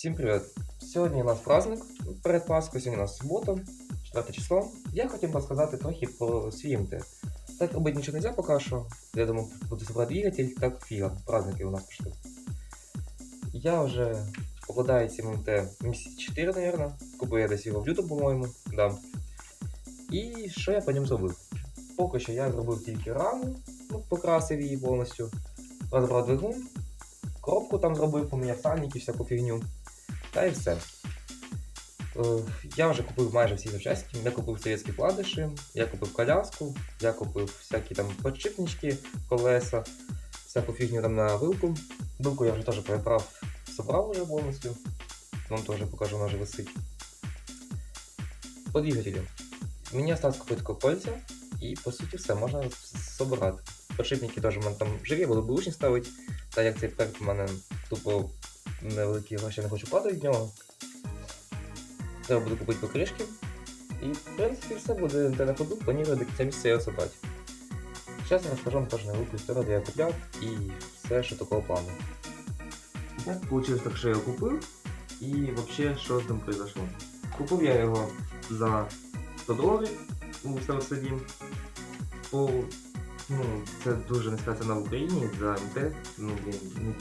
Всім привіт! Сьогодні у нас праздник перед Пасхою, сьогодні у нас субота, 4 число. Я хотів би сказати трохи про свій МТ. Так робити нічого не можна поки що. Я думаю, буду собрати двигатель, так фіга, праздники у нас пішли. Я вже обладаю цим МТ місяць 4, мабуть. Купив я десь його в лютому, по-моєму. Да. І що я по ньому зробив? Поки що я зробив тільки раму, ну, покрасив її повністю, розбрав двигун, коробку там зробив, поміняв сальники, всяку фігню. Та і все. Е, Я вже купив майже всі запчасті. Я купив совєтські вкладиші, я купив коляску, я купив всякі там подшипнички, колеса, всяку фігню там на вилку. Вилку я вже теж перебрав, собрав вже повністю. Вам теж покажу, вона вже висить. По двигателю. Мені осталось купити кольця, і по суті все, можна собирати. Подшипники теж в мене там живі, буду бушні ставити. Та як цей проект у мене тупо невеликі гроші не хочу платити в нього. Треба буду купити покришки. І в принципі все буде де на ходу, планую до кінця місяця його собрати. Зараз я розкажу вам теж невелику історію, де я купляв і все, що такого плану. Так, вийшло так, що я його купив. І взагалі, що з ним произошло? Купив я його за 100 доларів у Старосадім. По Ну, це дуже низька ціна в Україні за МТ. Ну,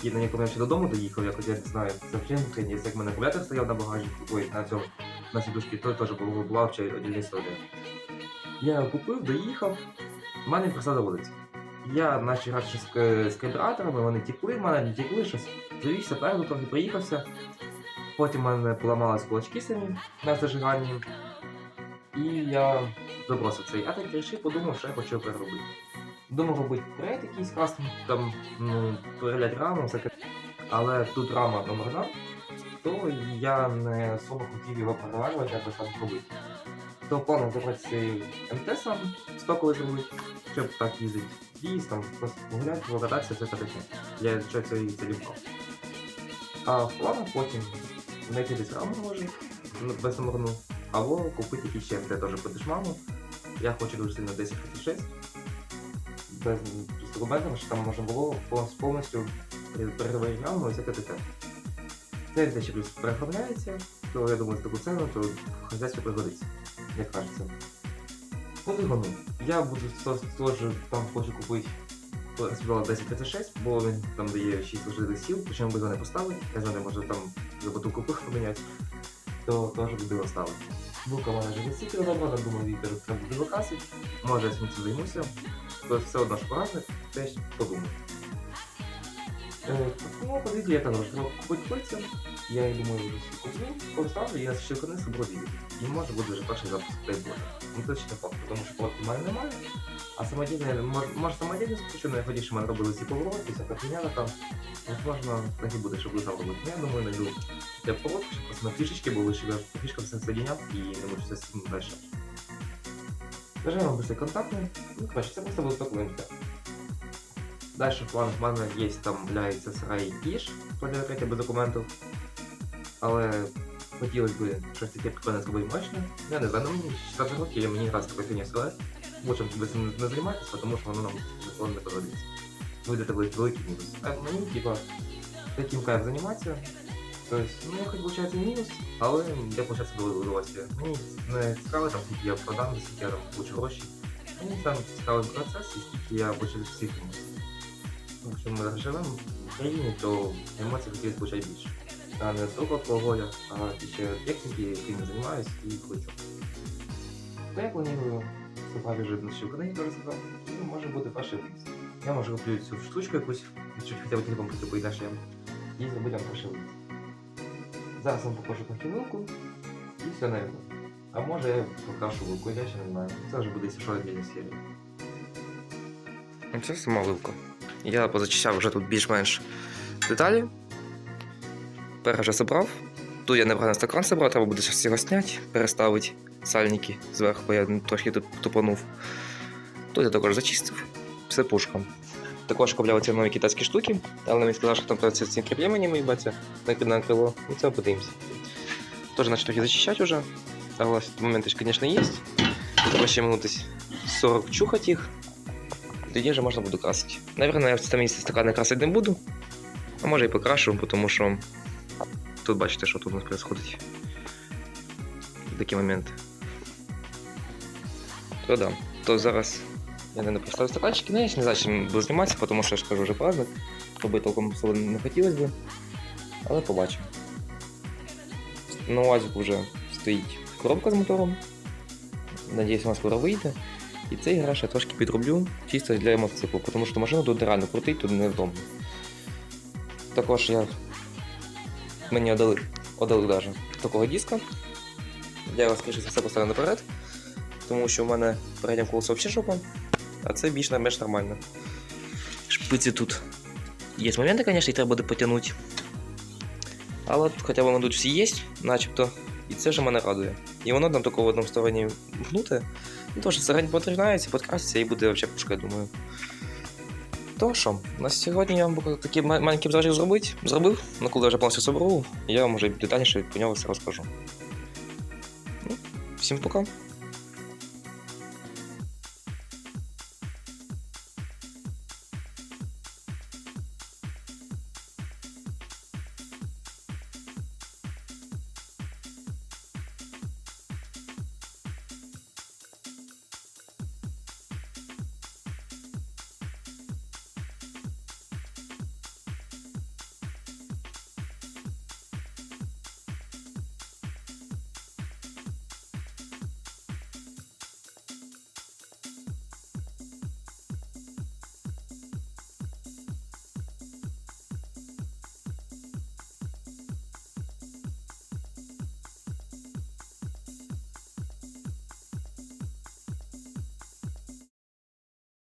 блін, на якому я ще додому доїхав, якось я не знаю. Це взагалі в Україні, як в мене акумулятор стояв на багажнику, ой, на цьому, на сідушці, то теж був була в одільна історія. Я купив, доїхав, в мене просто заводиться. Я почав грати з, к- з карбюраторами, вони текли, в мене не текли, щось завівся, переду, трохи проїхався. Потім в мене поламались кулачки самі на зажиганні. І я забросив цей. А так вирішив, подумав, що я хочу переробити. Думав робити проект якийсь кастом, там ну, переляти раму, всяке. Але тут рама номерна, то я не особо хотів його переварювати, як би там робити. То забрати цей МТ сам, стоковий зробити, щоб так їздити. Їсть, там просто погуляти, покататися, все таке. Я що це і цілівкав. А в планах потім знайти десь раму може, ну, без номерну, або купити ще МТ теж по дешману. Я хочу дуже сильно 1036 з документами, що там можна було повністю- переговорити раму і таке. Це ще плюс переоформляється, то я думаю, з таку ціну, то хазяйство пригодиться, як кажеться. По двигуну. Я буду теж там хочу купити співало 1036, бо він там дає 6 лошадиних сил, причому без мене поставити, я знаю, може там за пих поміняти, то теж його ставити. Бука в не вже висить розобрана, думаю, Віктор треба буде каси, може я цим займуся, то все одно ж праздник, теж подумав. Е, ну, подивіться, я також купити кольця, я їх думаю, всі куплю, поставлю, я ще конець собродію. І може буде вже перший запуск Боже. Ну це ще факт, тому що платки в мене немає. А самодільне, може, може самодільне скучу, але ходіше мене робили ці повороти, всяка фігня там. Можливо, так і буде, щоб ви робити. Я думаю, найду для поводку, щоб просто на фішечки були, щоб я фішка все соединяв і не мучився з цим далі. Скажи вам быстро контактний. Ну, коротше, це просто буде документи. Дальше в планах в мене є там вляється сарай кіш, відкриття без документів. Але хотілося б щось таке прикольне зробити мощне. Я не знаю, ну мені 16 років, і мені грати такою фігню сказати. Лучше б цим не займатися, тому що воно нам законно не пригодиться. Буде це буде великий мінус. А мені, типа, таким кайф займатися. Тобто, ну, хоч виходить мінус, але я получається до удовольствия. Мені не цікаво, там, скільки я продам, скільки я там получу гроші. Мені там цікавий процес і скільки я почав всіх емоцій. Ну, Якщо ми живемо в Україні, то емоцій хотілося получати більше. А не тільки алкоголя, а ще техніки, якими займаюся і хочу. То я планую собрати вже на Україні теж собрати, і може бути перший виїзд. Я можу куплю цю штучку якусь, чуть хоча б телефон прикріпити наш і зробити там перший. Зараз вам покажу трохи вилку і все наверное. А може я покрашу вилку, я ще не знаю. Це вже буде ще віддільна серія. Це сама вилка. Я позачищав вже тут більш-менш деталі. Вже собрав. Тут я неправильно стакан собрав, треба буде зараз його зняти, переставити сальники зверху, бо я тут тупанув. Тут я також зачистив. Все пушком. Також купляв ці нові китайські штуки, але мені сказали, що там треба ці ці кріплення мої баться на, на крило. Ну це подивимося. Тоже начал трохи зачищать уже. Але моменти, звісно, є. Треба ще минут десь 40 чухати їх. Тоді вже можна буде красити. Наверное, я в це місце стакани красити не буду. А може і покрашу, тому що тут бачите, що тут у нас відбувається. Такі моменти. То да. То зараз я не поставив стаканчики, ну я ще не знаю, чим буду зніматися, тому що я ж кажу, вже праздник. Робити толком особо не хотілося б. Але побачимо. На УАЗіку вже стоїть коробка з мотором. Надіюсь, вона скоро вийде. І цей гараж я трошки підроблю чисто для мотоциклу, тому що машину тут реально крутить, тут невдобно. Також я мені отдали, отдали даже такого диска. Я його, скоріше за все, поставлю наперед, тому що в мене переднє колесо взагалі жопа, а це більш менш нормально. Шпиці тут. Є моменти, звісно, їх треба буде потягнути. Але хоча б вони тут всі є, начебто. І це вже мене радує. І воно там тільки в одному стороні гнуте. Ну, то, що середньо подрівнається, підкраситься і буде взагалі пушка, я думаю. То що, на сьогодні я вам такий маленький бзажик зробити. Зробив, ну коли я вже повністю собрав, я вам вже детальніше про нього все розкажу. Ну, всім пока.